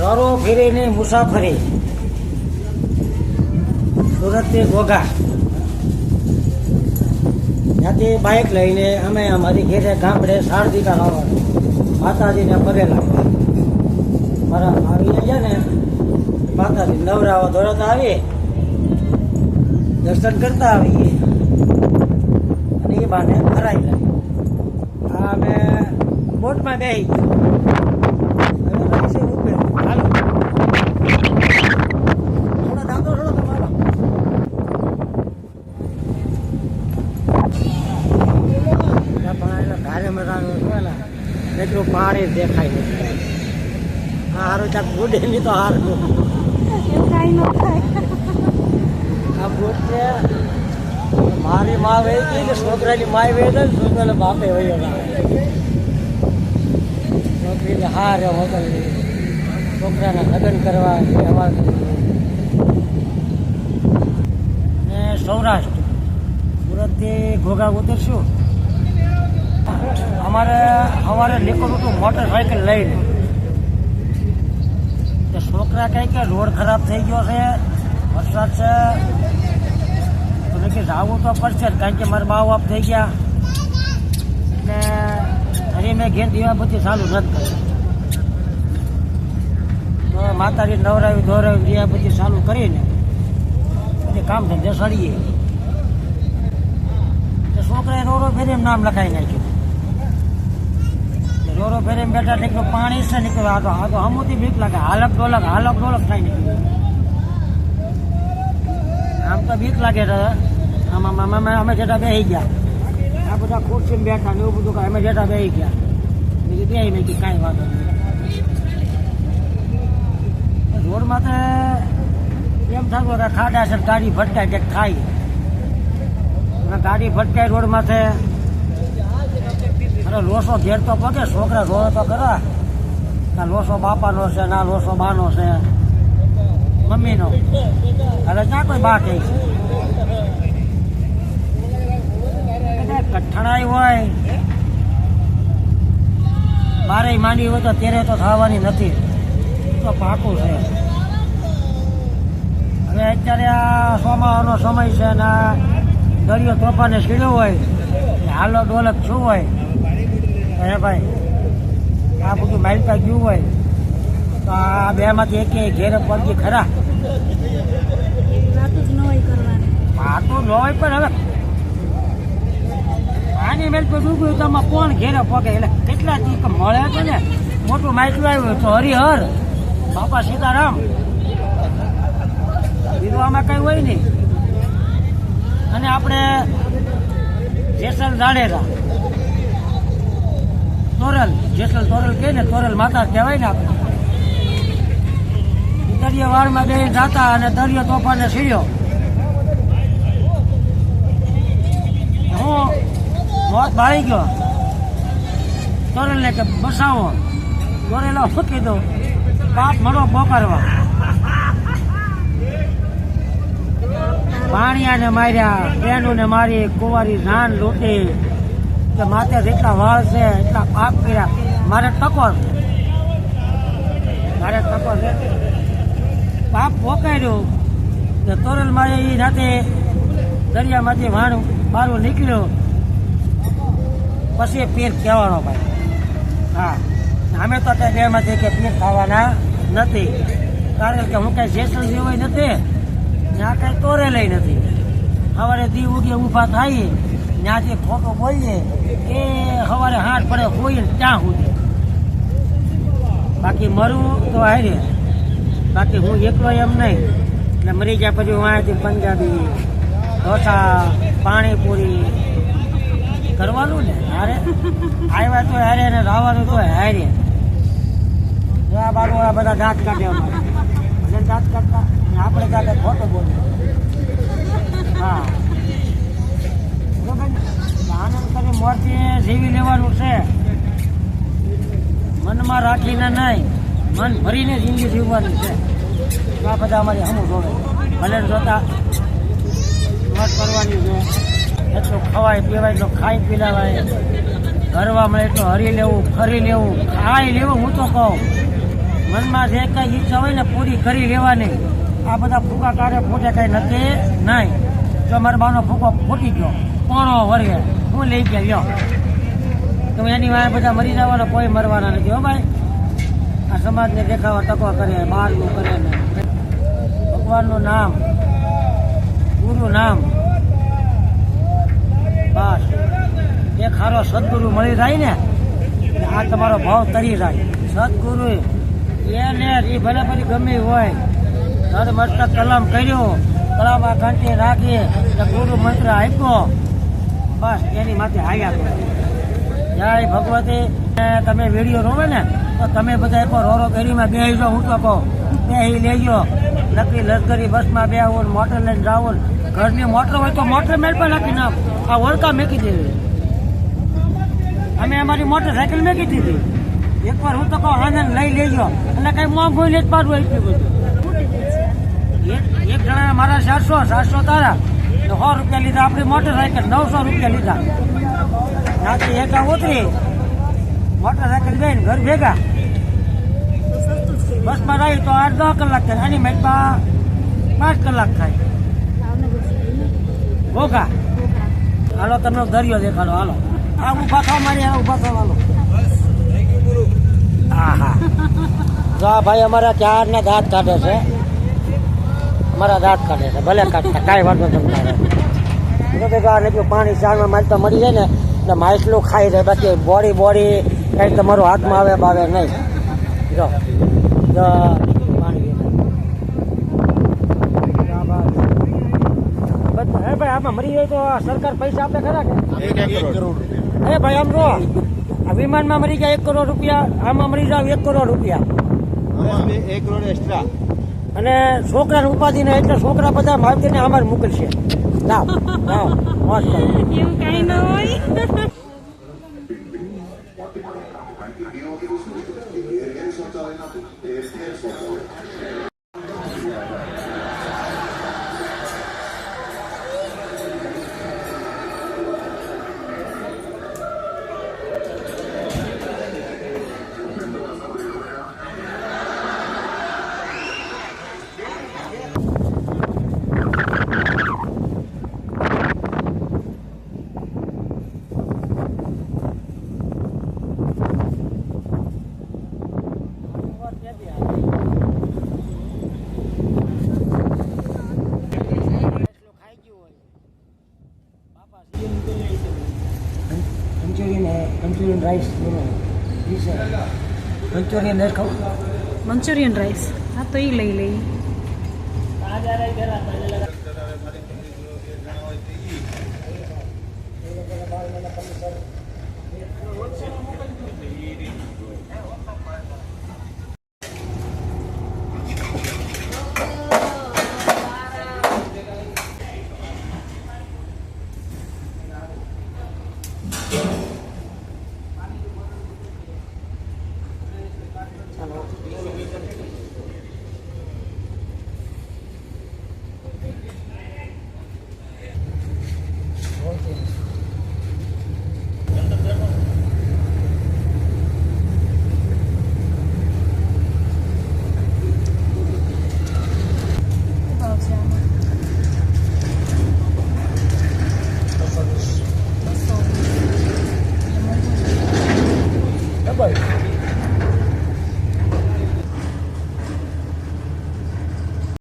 રરો ફેરીની મુસાફરી. સુરતથી ઘોઘા ત્યાંથી બાઇક લઈને અમે અમારી ઘેરે ગામડે શારદિકા લાવવાનું માતાજીને પગે લાવવા મારા આવીને છે ને, માતાજી નવરાવા ધોરતા આવીએ, દર્શન કરતા આવીએ. અને એ બાને ફરાઈ લઈએ અમે બોટમાં બેસી ગયા હવે રહીશું ઉપર. હાલો થોડો દાંતો થોડો તમારો ત્યાં પણ એટલે ઘારે મરાનું છે ને એટલું પાણી દેખાય આ હારું ચાક બુડે ની તો હારું. થાય. આ બુટ છે. મારી માં વહી ગઈ કે છોકરાની માય વહી ગઈ છોકરાને બાપે વહી ગયા. છોકરીને હારે મોકલવી છોકરાના લગ્ન કરવા એવા ને સૌરાષ્ટ્ર. સુરતથી ઘોઘા ઉતરશું. અમારે અમારે નીકળવું હતું મોટરસાઇકલ લઈને તે છોકરા કહે કે રોડ ખરાબ થઈ ગયો છે વરસાદ છે તો મેં કે જાવું તો પડશે જ કારણ કે મારા મા બાપ થઈ ગયા ને હરી મેં ઘેર દીવા બધી ચાલુ નથી કરી તો માતાજી નવરાવી ધોરાવી દીવા બધી ચાલુ કરીને પછી કામ ધંધે સળીએ તો છોકરાએ રોરો ફેરી નામ લખાઈ નાખ્યું. તે રોરો ફેરી બેઠા નીકળ્યું પાણી છે નીકળ્યું આ તો આ તો હમુથી બીક લાગે. હાલક ડોલક હાલક ડોલક થાય નીકળ્યું આમ તો બીક લાગે છે. આમાં આમાં અમે અમે જેટા બેસી ગયા. આ બધા ખુરશીમાં બેઠા ને એવું બધું કાંઈ. અમે જેટા બેસી ગયા. બીજું બે નહીં કે કાંઈ વાંધો નહીં. રોડમાં તો એમ થતું કે ખાડા છે ગાડી ભટકાય કે ખાય. અને ગાડી ભટકાય રોડમાં છે અરે લોસો ઘેર તો પગે, છોકરા રોવે તો ખરા. ના લોસો બાપાનો છે, ના લોસો બાનો છે. મમ્મીનો. અરે ક્યાં કોઈ બા કહે છે? કઠણાઈ હોય. મારે માંડી હોય તો તેરે તો થવાની નથી. તો પાકું છે. હવે અત્યારે આ સોમાવાનો સમય છે અને દરિયો તોફાને છીડ્યો હોય. હાલો ડોલક શું હોય? હે ભાઈ? આ બધું માલતા ગયું હોય તો આ બે માંથી એક ઘેરે પડતી ખરા? વાતું ન હોય પણ હવે આની મેલ તો ડૂબ્યું તો આમાં કોણ ઘેરે પગે એટલે કેટલા ચીક મળે છે ને? મોટું માઇકલું આવ્યું તો હરિહર બાપા સીતારામ. આમાં કઈ હોય નહીં. અને આપણે જેસલ જાડેજા. તોરલ જેસલ તોરલ કહે ને, તોરલ માતા કહેવાય ને આપણે. દરિયા વાળમાં બે જાતા અને દરિયો તોફાને સીડ્યો. હું, મોત ભાળી ગયો. તોરેલને કે, બસાવો. તોરેલો ફૂકી દો પાપ મળો પોકારવા. પાણીયાને માર્યા, બેનુને મારી કુંવારી નાન લૂંટી. કે માથે જેટલા વાળ છે, એટલા પાપ કર્યા. મારે ટકો છે મારે ટકો છે. પાપ પોકાર્યું. કે તોરલ મારે એ રાતે દરિયામાંથી વાણ બારું નીકળ્યું. પછી પીર કહેવાનો ભાઈ. હા. અમે તો કઈ બેમાંથી કે પીર ખાવાના નથી. કારણ કે હું કઈ જેસલ જેવાય નથી આ કઈ તોરે લઈ નથી. સવારે દી ઉગે ઊભા થાય. ત્યાંથી ખોટું બોલીએ, એ સવારે હાથ પડે ને ત્યાં સુધી. બાકી મરું તો હારે. બાકી હું એકલો એમ નહીં. એટલે મરી ગયા પછી હું અહીંયાથી પંજાબી ઢોસા, પાણીપુરી કરવાનું ને હારે. આવ્યા તો હારે ને રાવાનું તો હારે. આ બધા દાંત કાઢે અમારે. દાંત કાઢતા આપણે કાઢે ખોટું બોલીએ. હા? આનંદ કરી મોરથી જીવી લેવાનું છે. મનમાં રાખીને નહીં, મન ભરીને જિંદગી જીવવાની છે. આ બધા અમારી હમું જોડે ભલે જોતા મત કરવાની છે. એટલું ખવાય પીવાય, એટલું ખાઈ પીલાવાય. લેવાય મળે એટલું હરી લેવું, ફરી લેવું ખાઈ લેવું હું તો કહું. મનમાં જે કંઈ ઈચ્છા હોય ને પૂરી કરી લેવાની. આ બધા ફૂકા કાઢે ફૂટે કંઈ નથી, નહીં. જો મારા બાનો ફૂકો ફૂટી ગયો. પોણો વર્ગે. હું લઈ ગયા, લ્યો. તો એની વાય બધા મરી જવાના કોઈ મરવાના નથી, હો ભાઈ. આ સમાજને દેખાવા તકો કરે બહારનું કરે ને. ભગવાનનું નામ ગુરુ નામ. બસ. એક હારો સદગુરુ મળી જાય ને આ તમારો ભાવ તરી જાય. સદગુરુ, એને એ ભલે ભલે ગમે એ હોય મસ્તક કલમ કર્યો. કલમમાં ઘંટી રાખી ગુરુ મંત્ર આપ્યો. બસ, એની માથે હાયા જય ભગવતી. તમે વીડિયો રોવે ને, તો તમે બધા એક રોરો કેરીમાં બેસી જો હું તો કહું બેસી લેજો. નકરી લશ્કરી બસમાં બે આવો મોટર લઈને ને. ઘરની મોટર હોય તો મોટર મેળ પણ નાખી નાખ. આ વળકા મેકી દેવી અમે અમારી મોટર સાયકલ મેકી દીધી. એકવાર હું તો કહું આનંદ લઈ લેજો. અને કઈ મોંઘું લે જ પાડવું એટલું એક જણા મારા સાતસો સાતસો તારા. સો રૂપિયા લીધા, આપણી મોટર સાયકલ નવસો રૂપિયા લીધા. ત્યાંથી એકા ઉતરી. મોટરસાયકલ બેન, ઘર ભેગા. બસમાં રહી તો આઠ દસ કલાક થાય, આની મેચમાં પાંચ કલાક થાય. ઘોઘા હાલો તમે દરિયો દેખાડો, હાલો. આ ઊભા થવા મારી, આ ઊભા થવા હાલો. હા હા જો ભાઈ અમારા ચારના દાંત કાઢે છે. અમારા દાંત કાઢે છે ભલે કાઢતા કાંઈ વાંધો તમને તો આ નથી પાણી ચારમાં મારી તો મળી જાય ને એટલે માછલું ખાઈ જાય બાકી બોડી બોડી કાંઈ તમારો હાથમાં આવે બાવે નહીં. જો પાણી હે ભાઈ આમાં મરી જાય તો આ સરકાર પૈસા આપે ખરા કે? હે ભાઈ આમ જો આ વિમાનમાં મરી જાય એક કરોડ રૂપિયા આમાં મરી જાવ એક કરોડ રૂપિયા. એક કરોડ એક્સ્ટ્રા અને છોકરાને ઉપાધિ ને એટલે છોકરા બધા માવતીને અમારે મોકલશે. લાવ. લાવ. કરો. એવું કઈ ન હોય. મંચુરિયન રાઈસ મંચુરિયન રાઈસ ખાવું મંચુરિયન રાઈસ હા તો એ લઈ લઈએ